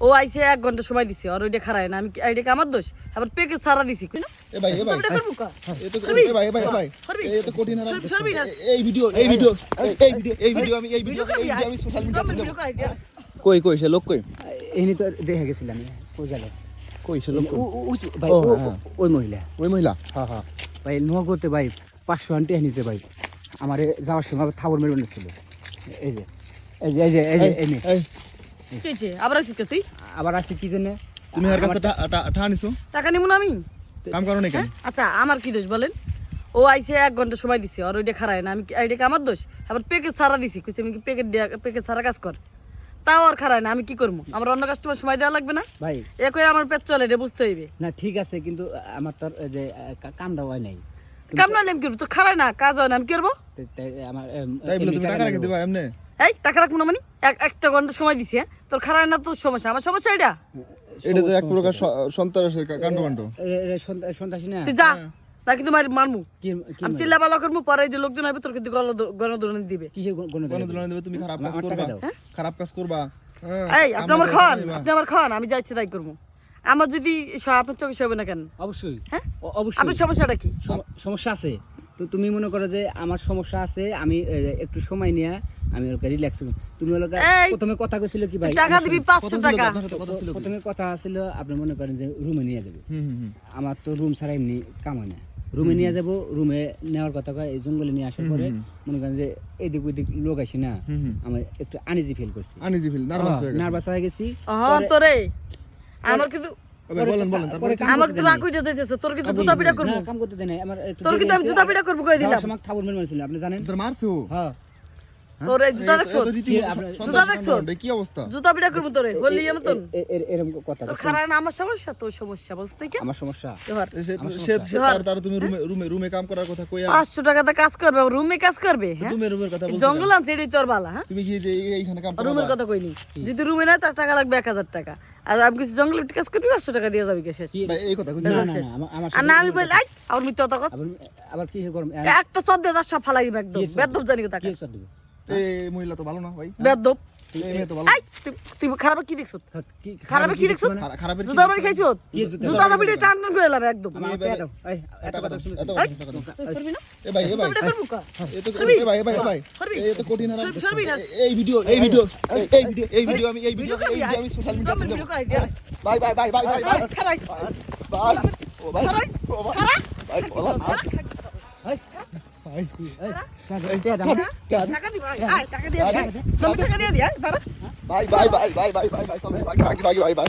ও আইছে এক ঘণ্টা সময় দিছে আর ওইটা খারায় না। আমি কি- এইটা কি আমার দোষ? আবার পেকে ছাড়া দিছি কই না? এ ভাই এ ভাই এটা করব কা? এ তো এ ভাই এ ভাই এ ভাই। এ তো কঠিন হারাম না। এই ভিডিও এই ভিডিও এই ভিডিও এই ভিডিও আমি এই ভিডিও এই ভিডিও আমি সোশ্যাল দিয়া। কই কই সে লোক কই? এনে তো দেখে গেছিলাম ও জালে কই সে লোক ও- ও- ওই- ভাই হ্যাঁ। ওই মহিলা। ওই মহিলা? হ্যাঁ হ্যাঁ। ভাই নগদে ভাই পাঁচশো আনটে নিছে ভাই। আমার যাওয়ার সময় থাবর মেরে ছিল এই যে এই যে এই যে এই যে এই নে। এই কি হয়েছে? আবার আসিস তুই? আবার আসছে কি জন্য? তুমি আর কাছে টা নিছো টাকা নিব না আমি? কাম করো না কেন? হ্যাঁ? আচ্ছা আমার কি দোষ বলেন? ও আইছে এক ঘণ্টা সময় দিছে আর ওইটা খারায় না। আমি কি- আমার দোষ? আবার পেকে ছাড়া দিছি কইছে আমি কি পেকেট দিয়া ছাড়া কাজ কর। তাও আর খারায় না আমি কি করব আমার অন্য কাস্টমার সময় দেওয়া লাগবে না? ভাই। এ করে আমার পেট চলে এটা বুঝতে হইবে। না ঠিক আছে কিন্তু আমার তোর যে কামটা হয় নাই। কাম না আমি করব? তোর খারায় না কাজ হয় না আমি কি করব? আমার টাকা রেখে দিবা এমনি? এই টাকা রাখব না মানে? এক একটা ঘণ্টা সময় দিছি হ্যাঁ? তোর খারায় না তোর সমস্যা? আমার সমস্যা এটা? এটা তো এক প্রকার সন্ত্রাসের কাণ্ড কাণ্ড সন্ত্রাসী না? তুই যা না কিন্তু মার কি আমি চিল্লা বালা করব পরে যে লোকজন হবে তোর কিন্তু গণদোলন দিবে। কিসের গণ গণতুলনা দেবে? তুমি খারাপ কাজ করবা। খারাপ কাজ করবা। হ্যাঁ, এই আপনি আমার খান আপনি আমার খান আমি যা ইচ্ছে তাই করব আমার যদি আপনার চোখে হবে না কেন? অবশ্যই। হ্যাঁ? অবশ্যই। আপনার সমস্যাটা কি? সমস্যা আছে। তো তুমি মনে করো যে আমার সমস্যা আছে আমি একটু সময় নিয়ে আমি ওকে রিল্যাক্স তুমি ওকে প্রথমে কথা কইছিল কি ভাই? টাকা দিবি পাঁচশো টাকা। কত ছিল প্রথমে কথা ছিল আপনি মনে করেন যে রুমে নিয়ে যাবে। হুম হুম হুম। আমার তো রুম ছাড়া এমনি কাম হয় না। রুমে নিয়ে যাব রুমে নেওয়ার কথা কয় এই জঙ্গলে নিয়ে আসার পরে মনে করেন যে এদিক ওইদিক লোক আসে না হুম হুম। আমি একটু আনিজি ফিল করছি। আনিজি ফিল নার্ভাস হয়ে গেছে। নার্ভাস হয়ে গেছি। হ্যাঁ তোরে। আমার কিন্তু আমার করতে রাগ উঠে যাইতেছে তোর কিন্তু জুতা পিটা করব? কাম করতে দেয় আমার তোর কিন্তু আমি জুতা পিটা করব কই দিলাম? সময় থাবর মেরে মারছিল আপনি জানেন? তোর মারছো? হ্যাঁ। তোর জুতা দেখছ? এত রীতিমতো কি আপনার- সন্ত্রাস জুতা দেখছ? কি অবস্থা? জুতা পিটা করব তোরে হলি মতন এ- এ- এরকম কথা তোর খারাপ আমার সমস্যা তোর সমস্যা বুঝতে কি? আমার সমস্যা। সে সে সে তার তার তুমি রুমে রুমে রুমে কাম করার কথা কইয়া পাঁচশো টাকাতে কাজ করবে রুমে কাজ করবে হ্যাঁ? রুমের কথা বলছো জঙ্গল এটাই তোর বালা হ্যাঁ? তুমি কি এইখানে কাম রুমের কথা কইনি। যদি রুমে না তার টাকা লাগবে এক হাজার টাকা। আর আমি কিছু জঙ্গলে কাজ করবি পাঁচশো টাকা দিয়ে যাবি শেষ? ভাই এই কথা কইছো না, না, না, আমার- আমার আর না আমি বলি আই আমার মৃত্যু কথা আবার আবার কি করব একটা চোদ্দ হাজার সব ফালাই দিবে একদম। বেদব জানি কথা কি সব দেব এই মহিলা তো ভালো না ভাই। বেদব। তুই- খারাপ কি দেখছ? খারাপ কি দেখছ? খারা- জুতা বাড়ি খাইছো জুতা? জুতা টান টান করে একদম। এই ভিডিও এই ভিডিও এই- ভিডিও এই ভিডিও আমি এই ভিডিও আমি social. Bye bye bye bye bye. Bye bye. টাকা দিয়ে দিয়ে। Bye bye bye bye bye bye bye bye bye bye bye bye